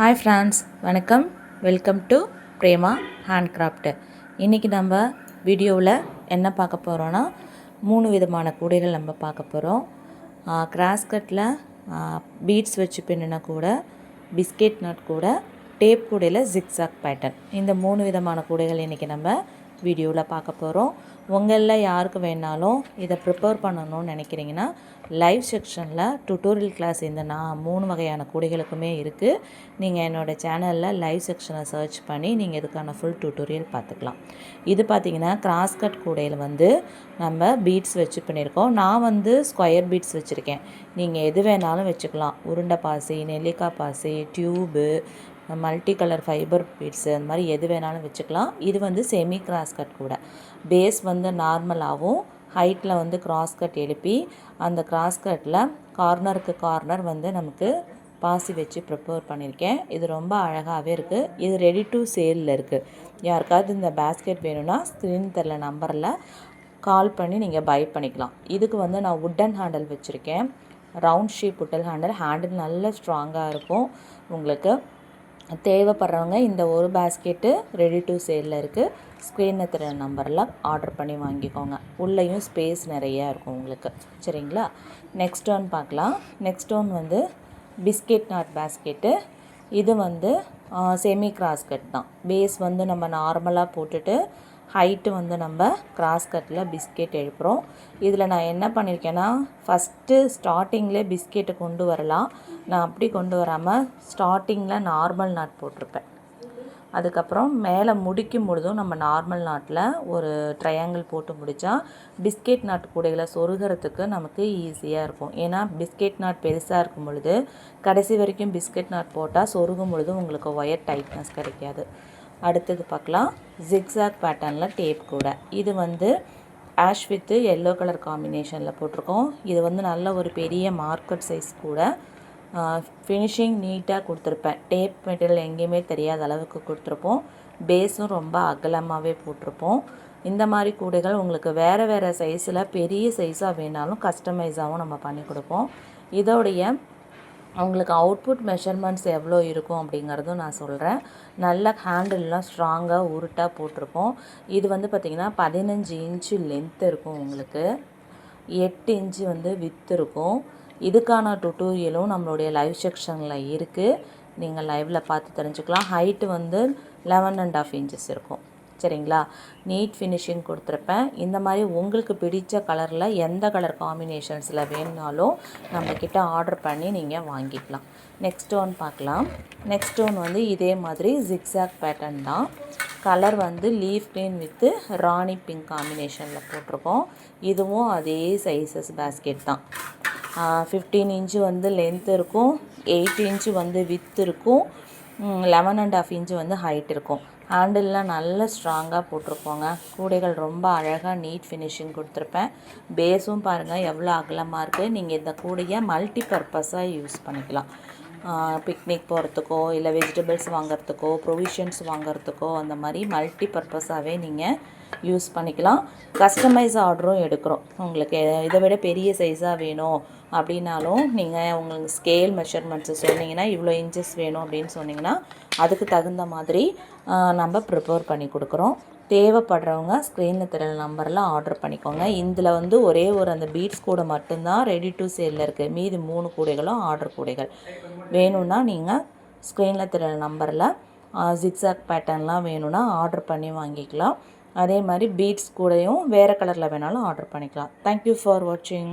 Hi friends வணக்கம். Welcome to Prema hand craft இன்றைக்கி நம்ம வீடியோவில் என்ன பார்க்க போகிறோன்னா மூணு விதமான கூடைகள் நம்ம பார்க்க போகிறோம் கிராஸ்கட்டில் பீட்ஸ் வச்சு பின்னின கூட பிஸ்கெட் நட் கூட டேப் கூடையில் ஜிக்ஸாக் பேட்டர்ன் இந்த மூணு விதமான கூடைகள் இன்றைக்கி நம்ம வீடியோவில் பார்க்க போகிறோம். உங்களில் யாருக்கு வேணாலும் இதை ப்ரிப்பேர் பண்ணணும்னு நினைக்கிறீங்கன்னா லைவ் செக்ஷனில் டுட்டோரியல் கிளாஸ் இந்த நான் மூணு வகையான கூடைகளுக்குமே இருக்குது நீங்கள் என்னோடய சேனலில் லைவ் செக்ஷனை சர்ச் பண்ணி நீங்கள் இதுக்கான ஃபுல் டுட்டோரியல் பார்த்துக்கலாம். இது பார்த்திங்கன்னா கிராஸ்கட் கூடையில் வந்து நம்ம பீட்ஸ் வச்சு பண்ணியிருக்கோம். நான் வந்து ஸ்கொயர் பீட்ஸ் வச்சுருக்கேன். நீங்கள் எது வேணாலும் வச்சுக்கலாம். உருண்டை பாசி நெல்லிக்காய் பாசி tube multi colour fibre beads அந்த மாதிரி எது வேணாலும் வச்சுக்கலாம். இது வந்து செமி கிராஸ் கட் கூட. பேஸ் வந்து நார்மலாகவும் ஹைட்டில் வந்து கிராஸ் கட் எழுப்பி அந்த கிராஸ் கட்டில் கார்னருக்கு கார்னர் வந்து நமக்கு பாசி வச்சு ப்ரிப்பேர் பண்ணியிருக்கேன். இது ரொம்ப அழகாகவே இருக்குது இது ரெடி டு சேலில் இருக்குது யாருக்காவது இந்த பேஸ்கெட் வேணும்னா ஸ்க்ரீன் தெரில நம்பரில் கால் பண்ணி நீங்கள் பை பண்ணிக்கலாம். இதுக்கு வந்து நான் உட்டன் ஹேண்டில் வச்சுருக்கேன். Round shape wooden handle handle நல்ல ஸ்ட்ராங்காக இருக்கும். உங்களுக்கு தேவைப்படுறவங்க இந்த ஒரு பேஸ்கெட்டு ரெடி டு சேலில் இருக்குது ஸ்க்ரீனில் திரு நம்பரில் ஆர்டர் பண்ணி வாங்கிக்கோங்க. உள்ளேயும் ஸ்பேஸ் நிறையா இருக்கும் உங்களுக்கு. சரிங்களா? நெக்ஸ்ட் ஒன் பார்க்கலாம். நெக்ஸ்ட் ஒன் வந்து பிஸ்கெட் நாட் பேஸ்கெட்டு இது வந்து செமி கிராஸ் கட் தான். பேஸ் வந்து நம்ம நார்மலாக போட்டுட்டு ஹைட்டு வந்து நம்ம கிராஸ் கட்டில் பிஸ்கெட் எழுப்புகிறோம் இதில் நான் என்ன பண்ணியிருக்கேன்னா ஃபஸ்ட்டு ஸ்டார்டிங்கில் பிஸ்கெட்டை கொண்டு வரலாம். நான் அப்படி கொண்டு வராமல் ஸ்டார்டிங்கில் நார்மல் நாட் போட்டிருப்பேன். அதுக்கப்புறம் மேலே முடிக்கும் பொழுதும் நம்ம நார்மல் நாட்டில் ஒரு ட்ரையாங்கிள் போட்டு முடித்தா பிஸ்கெட் நாட் கூடைகளை சொருகிறதுக்கு நமக்கு ஈஸியாக இருக்கும். ஏன்னா பிஸ்கெட் நாட் பெருசாக இருக்கும் பொழுது கடைசி வரைக்கும் பிஸ்கெட் நாட் போட்டால் சொருகும் பொழுது உங்களுக்கு ஒயர் டைட்னஸ் கிடைக்காது. அடுத்தது பார்க்கலாம். ஜிக்ஸாக் பேட்டர்னில் டேப் கூட. இது வந்து ஆஷ் வித்து எல்லோ கலர் காம்பினேஷனில் போட்டிருக்கோம். இது வந்து நல்ல ஒரு பெரிய மார்க்கெட் சைஸ் கூட. ஃபினிஷிங் நீட்டாக கொடுத்துருப்பேன். டேப் மெட்டீரியல் எங்கேயுமே தெரியாத அளவுக்கு கொடுத்துருப்போம். பேஸும் ரொம்ப அகலமாகவே போட்டிருப்போம். இந்த மாதிரி கூடைகள் உங்களுக்கு வேறு வேறு சைஸில் பெரிய சைஸாக வேணாலும் கஸ்டமைஸாகவும் நம்ம பண்ணி கொடுப்போம். இதோடைய அவங்களுக்கு அவுட்புட் மெஷர்மெண்ட்ஸ் எவ்வளோ இருக்கும் அப்படிங்கிறதும் நான் சொல்கிறேன் நல்ல ஹேண்டில்லாம் ஸ்ட்ராங்காக உருட்டாக போட்டிருக்கோம் இது வந்து பார்த்திங்கன்னா பதினஞ்சு இன்ச்சு லென்த் இருக்கும் உங்களுக்கு. எட்டு இன்ச்சு வந்து வித் இருக்கும். இதுக்கான டுட்டோரியலும் நம்மளுடைய லைவ் செக்ஷனில் இருக்குது நீங்கள் லைவில் பார்த்து தெரிஞ்சுக்கலாம். ஹைட்டு வந்து லெவன் அண்ட் ஆஃப் இன்ச்சஸ் இருக்கும். சரிங்களா? நீட் ஃபினிஷிங் கொடுத்துருப்பேன். இந்த மாதிரி உங்களுக்கு பிடித்த கலரில் எந்த கலர் காம்பினேஷன்ஸில் வேணுனாலும் நம்மக்கிட்ட ஆர்டர் பண்ணி நீங்கள் வாங்கிக்கலாம். நெக்ஸ்ட் ஒன் பார்க்கலாம். நெக்ஸ்ட் ஒன் வந்து இதே மாதிரி ஜிக்ஸாக் பேட்டர்ன் தான். கலர் வந்து leaf green with rani pink காம்பினேஷனில் போட்டிருக்கோம். இதுவும் அதே சைஸஸ் பேஸ்கெட் தான். ஃபிஃப்டீன் இன்ச்சு வந்து லென்த் இருக்கும். எயிட் இன்ச்சு வந்து வித் இருக்கும். லெவன் அண்ட் ஆஃப் இன்ச்சு வந்து ஹைட் இருக்கும். ஹேண்டில்லாம் நல்ல ஸ்ட்ராங்காக போட்டிருப்போங்க கூடைகள் ரொம்ப அழகாக நீட் ஃபினிஷிங் கொடுத்துருப்பேன். பேஸும் பாருங்கள் எவ்வளோ அகலமாக இருக்குது நீங்கள் இந்த கூடையை மல்டி பர்பஸாக யூஸ் பண்ணிக்கலாம் பிக்னிக் போகிறதுக்கோ இல்லை வெஜிடபிள்ஸ் வாங்கிறதுக்கோ ப்ரொவிஷன்ஸ் வாங்கிறதுக்கோ அந்த மாதிரி மல்டி பர்பஸாகவே நீங்கள் யூஸ் பண்ணிக்கலாம். கஸ்டமைஸ் ஆர்டரும் எடுக்கிறோம். உங்களுக்கு இதை விட பெரிய சைஸாக வேணும் அப்படின்னாலும் நீங்கள் உங்களுக்கு ஸ்கேல் மெஷர்மெண்ட்ஸு சொன்னீங்கன்னா இவ்வளோ இன்ச்சஸ் வேணும் அப்படின்னு சொன்னிங்கன்னா அதுக்கு தகுந்த மாதிரி நம்ம ப்ரிப்பேர் பண்ணி கொடுக்குறோம். தேவைப்படுறவங்க ஸ்க்ரீனில் தெரியல நம்பரில் ஆர்டர் பண்ணிக்கோங்க. இதில் வந்து ஒரே ஒரு அந்த பீட்ஸ் கூட மட்டும்தான் ரெடி டு சேலில் இருக்குது மீதி மூணு கூடைகளும் ஆர்டர் கூடைகள். வேணும்னா நீங்கள் ஸ்க்ரீனில் தெரியல நம்பரில் ஜிக்ஸாக் பேட்டர்ன்லாம் வேணும்னா ஆர்டர் பண்ணி வாங்கிக்கலாம். அதே மாதிரி பீட்ஸ் கூடையும் வேறு கலரில் வேணாலும் ஆர்டர் பண்ணிக்கலாம். தேங்க்யூ ஃபார் வாட்சிங்